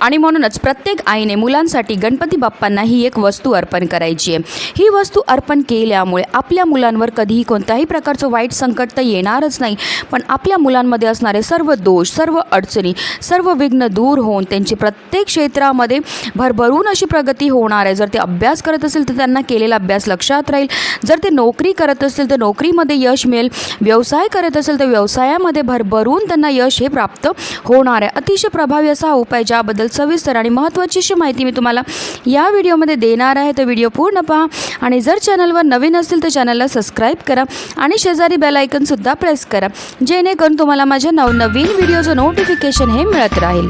आणि म्हणूनच प्रत्येक आईने मुलांसाठी गणपती बाप्पांना ही एक वस्तू अर्पण करायची आहे. ही वस्तू अर्पण केल्यामुळे आपल्या मुलांवर कधीही कोणत्याही प्रकारचं वाईट संकट तर येणारच नाही. पण आपल्या मुलांमध्ये असणारे सर्व दोष सर्व अडचणी सर्व विघ्न दूर होऊन त्यांची प्रत्येक क्षेत्रामध्ये भरभरून अशी प्रगती होणार आहे. जर ते अभ्यास करत असेल तर त्यांना केलेला अभ्यास लक्षात राहील. जर ते नोकरी करत असेल तर नोकरीमध्ये यश मिळेल. व्यवसाय करत असेल तर व्यवसायामध्ये भरभरून त्यांना यश हे प्राप्त होणार आहे. अतिशय प्रभावी असा हा उपाय याबद्दल सविस्तर आणि महत्त्वाची अशी माहिती मी तुम्हाला या व्हिडिओमध्ये देणार आहे. तर व्हिडिओ पूर्ण पहा आणि जर चॅनलवर नवीन असतील तर चॅनलला सबस्क्राईब करा आणि शेजारी बेल आयकनसुद्धा प्रेस करा जेणेकरून तुम्हाला माझ्या नवनवीन व्हिडिओचं नोटिफिकेशन हे मिळत राहील.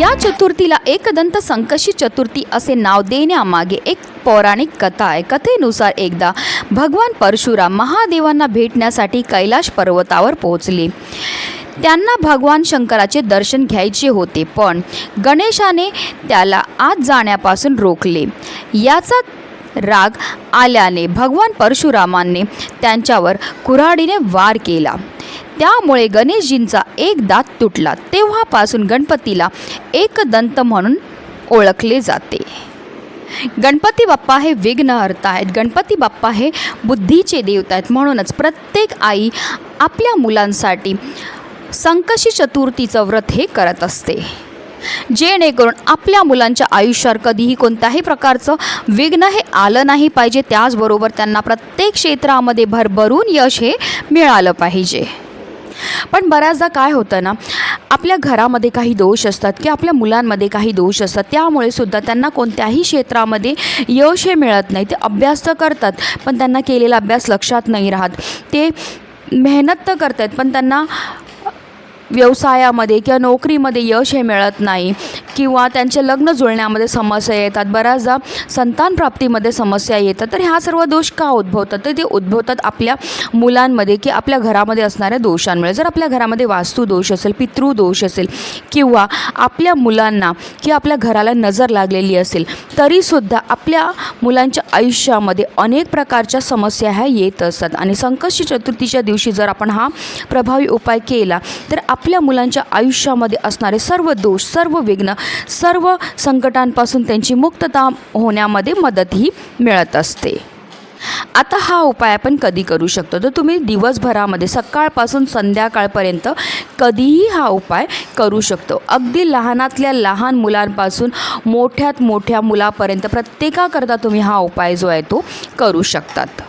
या चतुर्थीला एकदंत संकशी चतुर्थी असे नाव देण्यामागे एक पौराणिक कथा आहे. कथेनुसार एकदा भगवान परशुराम महादेवांना भेटण्यासाठी कैलाश पर्वतावर पोहोचले. त्यांना भगवान शंकराचे दर्शन घ्यायचे होते पण गणेशाने त्याला आत जाण्यापासून रोखले. याचा राग आल्याने भगवान परशुरामांनी त्यांच्यावर कुऱ्हाडीने वार केला. त्यामुळे गणेशजींचा एक दात तुटला. तेव्हापासून गणपतीला एकदंत म्हणून ओळखले जाते. गणपती बाप्पा हे विघ्नहर्ता आहेत. गणपती बाप्पा हे बुद्धीचे देवता आहेत. म्हणूनच प्रत्येक आई आपल्या मुलांसाठी संकशी चतुर्थीचं व्रत हे करत असते. जेणेकरून आपल्या मुलांच्या आयुष्यावर कधीही कोणत्याही प्रकारचं विघ्न हे आलं नाही पाहिजे त्याचबरोबर त्यांना प्रत्येक क्षेत्रामध्ये भरभरून यश हे मिळालं पाहिजे. पण बऱ्याचदा काय होतं ना आपल्या घरामध्ये काही दोष असतात किंवा आपल्या मुलांमध्ये काही दोष असतात त्यामुळे सुद्धा त्यांना कोणत्याही क्षेत्रामध्ये यश हे मिळत नाही. ते अभ्यास तर करतात पण त्यांना केलेला अभ्यास लक्षात नाही राहत. ते मेहनत तर करत आहेत पण त्यांना व्यवसायामध्ये किंवा नोकरीमध्ये यश हे मिळत नाही किंवा त्यांचे लग्न जुळण्यामध्ये समस्या येतात बऱ्याचदा संतान प्राप्तीमध्ये समस्या येतात. तर ह्या सर्व दोष का उद्भवतात? तर ते उद्भवतात आपल्या मुलांमध्ये की आपल्या घरामध्ये असणाऱ्या दोषांमुळे. जर आपल्या घरामध्ये वास्तुदोष असेल पितृदोष असेल किंवा आपल्या मुलांना किंवा आपल्या घराला नजर लागलेली असेल तरीसुद्धा आपल्या मुलांच्या आयुष्यामध्ये अनेक प्रकारच्या समस्या ह्या येत असतात. आणि संकष्टी चतुर्थीच्या दिवशी जर आपण हा प्रभावी उपाय केला तर आप आपल्या मुलांच्या आयुष्यामध्ये असणारे सर्व दोष सर्व विघ्न सर्व संकटांपासून त्यांची मुक्तता होण्यामध्ये मदतही मिळत असते. आता हा उपाय आपण कधी करू शकतो? तर तुम्ही दिवसभरामध्ये सकाळपासून संध्याकाळपर्यंत कधीही हा उपाय करू शकतो. अगदी लहानातल्या लहान मुलांपासून मोठ्यात मोठ्या मुलापर्यंत प्रत्येकाकरता तुम्ही हा उपाय जो आहे तो करू शकतात.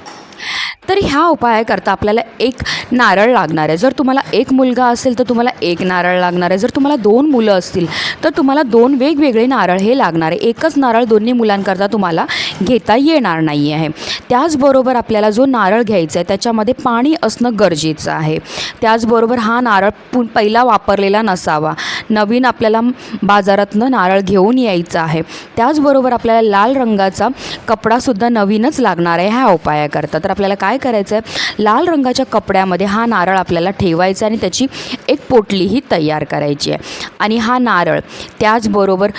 तर ह्या उपायाकरता आपल्याला एक नारळ लागणार आहे. जर तुम्हाला एक मुलगा असेल तर तुम्हाला एक नारळ लागणार आहे. जर तुम्हाला दोन मुलं असतील तर तुम्हाला दोन वेगवेगळे नारळ हे लागणार आहे. एकच नारळ दोन्ही मुलांकरता तुम्हाला घेता येणार नाही आहे. त्याचबरोबर आपल्याला जो नारळ घ्यायचा आहे त्याच्यामध्ये पाणी असणं गरजेचं आहे. त्याचबरोबर हा नारळ पु पहिला वापरलेला नसावा. नवीन आपल्याला बाजारातनं नारळ घेऊन यायचा आहे. त्याचबरोबर आपल्याला लाल रंगाचा कपडासुद्धा नवीनच लागणार आहे ह्या उपायाकरता. तर आपल्याला काय काय करायचं आहे लाल रंगाच्या कपड्यामध्ये हा नारळ आपल्याला ठेवायचा आणि त्याची एक पोटलीही तयार करायची आहे. आणि हा नारळ त्याचबरोबर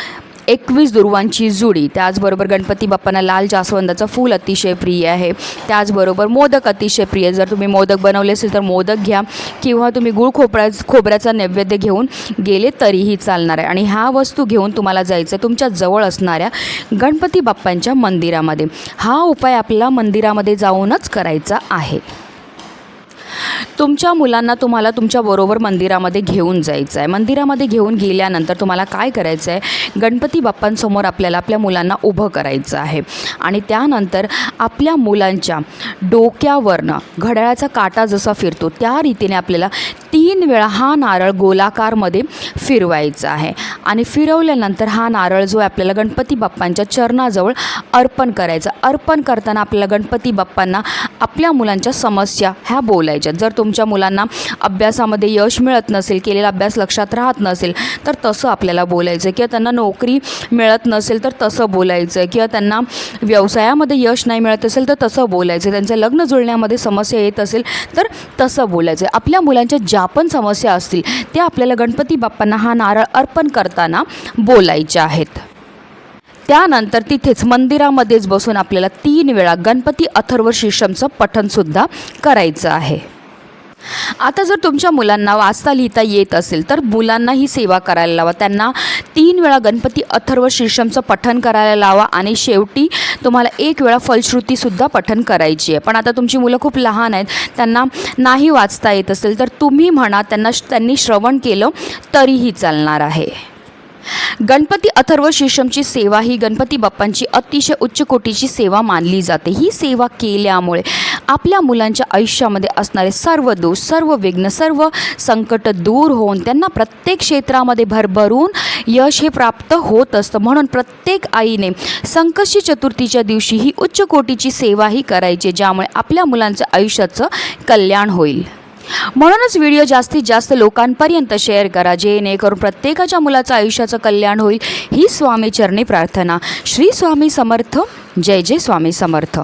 एकवीस दुर्वांची जुडी. त्याचबरोबर गणपती बाप्पांना लाल जास्वंदाचं फूल अतिशय प्रिय आहे. त्याचबरोबर मोदक अतिशय प्रिय. जर तुम्ही मोदक बनवले असेल तर मोदक घ्या किंवा तुम्ही गुळ खोबऱ्या खोबऱ्याचा नैवेद्य घेऊन गेले तरीही चालणार आहे. आणि ह्या वस्तू घेऊन तुम्हाला जायचं आहे तुमच्या जवळ असणाऱ्या गणपती बाप्पांच्या मंदिरामध्ये. हा उपाय आपल्याला मंदिरामध्ये जाऊनच करायचा आहे. तुमच्या मुलांना तुम्हाला तुमच्याबरोबर मंदिरामध्ये घेऊन जायचं आहे मंदिरामध्ये घेऊन गेल्यानंतर तुम्हाला काय करायचं आहे गणपती बाप्पांसमोर आपल्याला आपल्या मुलांना उभं करायचं आहे. आणि त्यानंतर आपल्या मुलांच्या डोक्यावरनं घड्याळाचा काटा जसा फिरतो त्या रीतीने आपल्याला तीन वेळा हा नारळ गोलाकारमध्ये फिरवायचा आहे. आणि फिरवल्यानंतर हा नारळ जो आहे आपल्याला गणपती बाप्पांच्या चरणाजवळ अर्पण करायचा. अर्पण करताना आपल्याला गणपती बाप्पांना आपल्या मुलांच्या समस्या ह्या बोलायच्या. जर तुमच्या मुलांना अभ्यासामध्ये यश मिळत नसेल केलेला अभ्यास लक्षात राहत नसेल तर तसं आपल्याला बोलायचं किंवा त्यांना नोकरी मिळत नसेल तर तसं बोलायचं किंवा त्यांना व्यवसायामध्ये यश नाही मिळत असेल तर तसं बोलायचं त्यांचं लग्न जुळण्यामध्ये समस्या येत असेल तर तसं बोलायचं आपल्या मुलांच्या ज्या पण समस्या असतील त्या आपल्याला गणपती बाप्पांना हा नारळ अर्पण करताना बोलायच्या आहेत. त्यानंतर तिथेच मंदिरामध्येच बसून आपल्याला तीन वेळा गणपती अथर्व शीर्षमचं पठणसुद्धा करायचं आहे. आता जर तुमच्या मुलांना वाचता लिहिता येत असेल तर मुलांना ही सेवा करायला लावा. त्यांना तीन वेळा गणपती अथर्व शीर्षमचं पठण करायला लावा आणि शेवटी तुम्हाला एक वेळा फलश्रुतीसुद्धा पठण करायची आहे. पण आता तुमची मुलं खूप लहान आहेत त्यांना नाही वाचता येत असेल तर तुम्ही म्हणा त्यांना त्यांनी श्रवण केलं तरीही चालणार आहे. गणपती अथर्व शीर्षमची सेवा ही गणपती बाप्पांची अतिशय उच्च कोटीची सेवा मानली जाते. ही सेवा केल्यामुळे आपल्या मुलांच्या आयुष्यामध्ये असणारे सर्व दोष सर्व विघ्न सर्व संकट दूर होऊन त्यांना प्रत्येक क्षेत्रामध्ये भरभरून यश हे प्राप्त होत असतं. म्हणून प्रत्येक आईने संकष्टी चतुर्थीच्या दिवशी ही उच्च कोटीची सेवाही करायची ज्यामुळे आपल्या मुलांचं आयुष्याचं कल्याण होईल. म्हणूनच व्हिडिओ जास्तीत जास्त लोकांपर्यंत शेअर करा जेणेकरून प्रत्येकाच्या मुलाचं आयुष्याचं कल्याण होईल. ही स्वामी चरणी प्रार्थना. श्री स्वामी समर्थ. जय जय स्वामी समर्थ.